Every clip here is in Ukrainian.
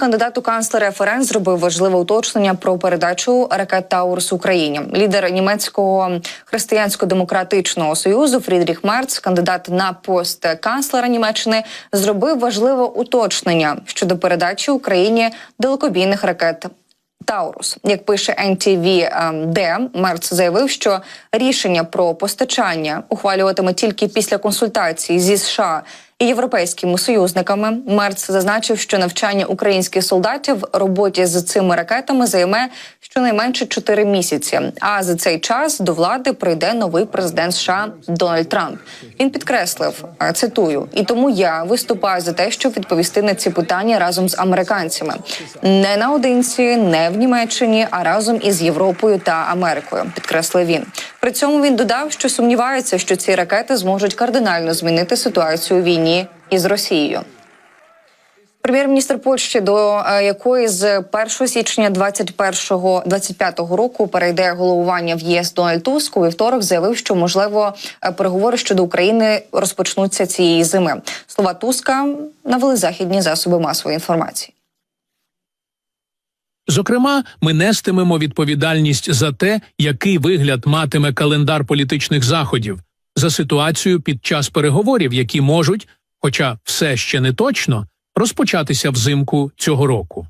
Кандидат у канцлери ФРН зробив важливе уточнення про передачу ракет Таурус Україні. Лідер німецького християнсько-демократичного союзу Фрідріх Мерц, кандидат на пост канцлера Німеччини, зробив важливе уточнення щодо передачі Україні далекобійних ракет. Таурус, як пише NTV Д, Мерц заявив, що рішення про постачання ухвалюватиме тільки після консультації зі США і європейськими союзниками. Мерц зазначив, що навчання українських солдатів роботі з цими ракетами займе щонайменше 4 місяці. А за цей час до влади прийде новий президент США Дональд Трамп. Він підкреслив е, цитую: і тому я виступаю за те, щоб відповісти на ці питання разом з американцями, не наодинці, не в Німеччині, а разом із Європою та Америкою. Підкреслив він. При цьому він додав, що сумнівається, що ці ракети зможуть кардинально змінити ситуацію у війні із Росією. Прем'єр-міністр Польщі, до е, якої з 1 січня 21-25 року перейде головування в ЄС Дональд Туск, у вівторок заявив, що можливо е, переговори щодо України розпочнуться цієї зими. Слова Туска навели західні засоби масової інформації. Зокрема, ми нестимемо відповідальність за те, який вигляд матиме календар політичних заходів, за ситуацію під час переговорів, які можуть, хоча все ще не точно, розпочатися взимку цього року.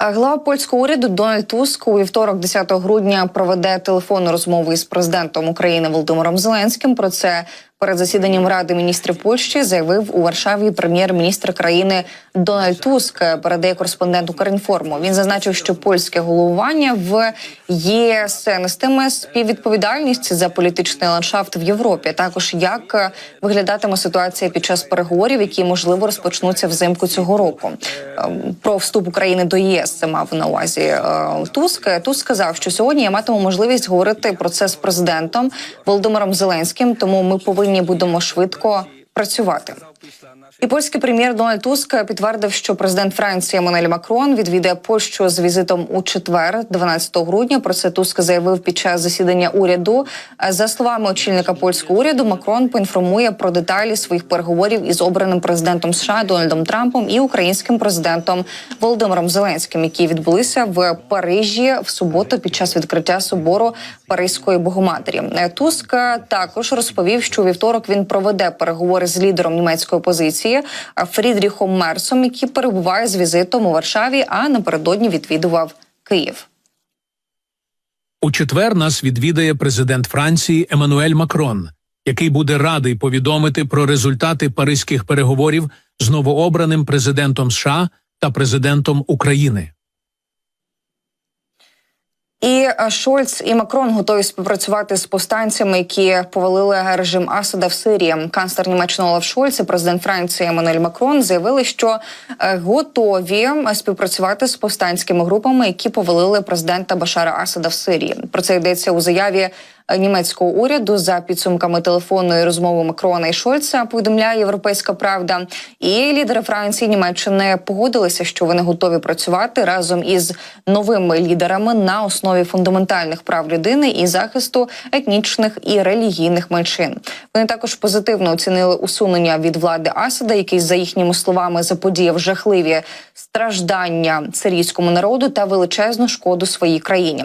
Глава польського уряду Дональд Туск у вівторок, 10 грудня, проведе телефонну розмову із президентом України Володимиром Зеленським. Про це перед засіданням Ради міністрів Польщі заявив у Варшаві прем'єр-міністр країни Дональд Туск. Передає кореспондент Укрінформу. Він зазначив, що польське головування в ЄС нестиме співвідповідальність за політичний ландшафт в Європі. Також як виглядатиме ситуація під час переговорів, які можливо розпочнуться взимку цього року. Ем, Про вступ України до ЄС це мав на увазі е, Туск. Туск сказав, що сьогодні я матиму можливість говорити про це з президентом Володимиром Зеленським. Тому ми повинні будемо швидко працювати. І польський прем'єр Дональд Туск підтвердив, що президент Франції Еммануель Макрон відвідає Польщу з візитом у четвер, 12 грудня. Про це Туск заявив під час засідання уряду. За словами очільника польського уряду, Макрон поінформує про деталі своїх переговорів із обраним президентом США Дональдом Трампом і українським президентом Володимиром Зеленським, які відбулися в Парижі в суботу під час відкриття собору Паризької Богоматері. Туск також розповів, що у вівторок він проведе переговори з лідером німецької опозиції Фрідріхом Мерсом, який перебуває з візитом у Варшаві, а напередодні відвідував Київ. У четвер нас відвідає президент Франції Еммануель Макрон, який буде радий повідомити про результати паризьких переговорів з новообраним президентом США та президентом України. І е, Шольц і Макрон готові співпрацювати з повстанцями, які повалили режим Асада в Сирії. Канцлер Німеччини Олаф Шольц і президент Франції Еммануель Макрон заявили, що е, готові співпрацювати з повстанськими групами, які повалили президента Башара Асада в Сирії. Про це йдеться у заяві німецького уряду за підсумками телефонної розмови Макрона і Шольца. Повідомляє Європейська Правда. І лідери Франції і Німеччини погодилися, що вони готові працювати разом із новими лідерами на основі фундаментальних прав людини і захисту етнічних і релігійних меншин. Вони також позитивно оцінили усунення від влади Асада, який за їхніми словами заподіяв жахливі страждання сирійському народу та величезну шкоду своїй країні.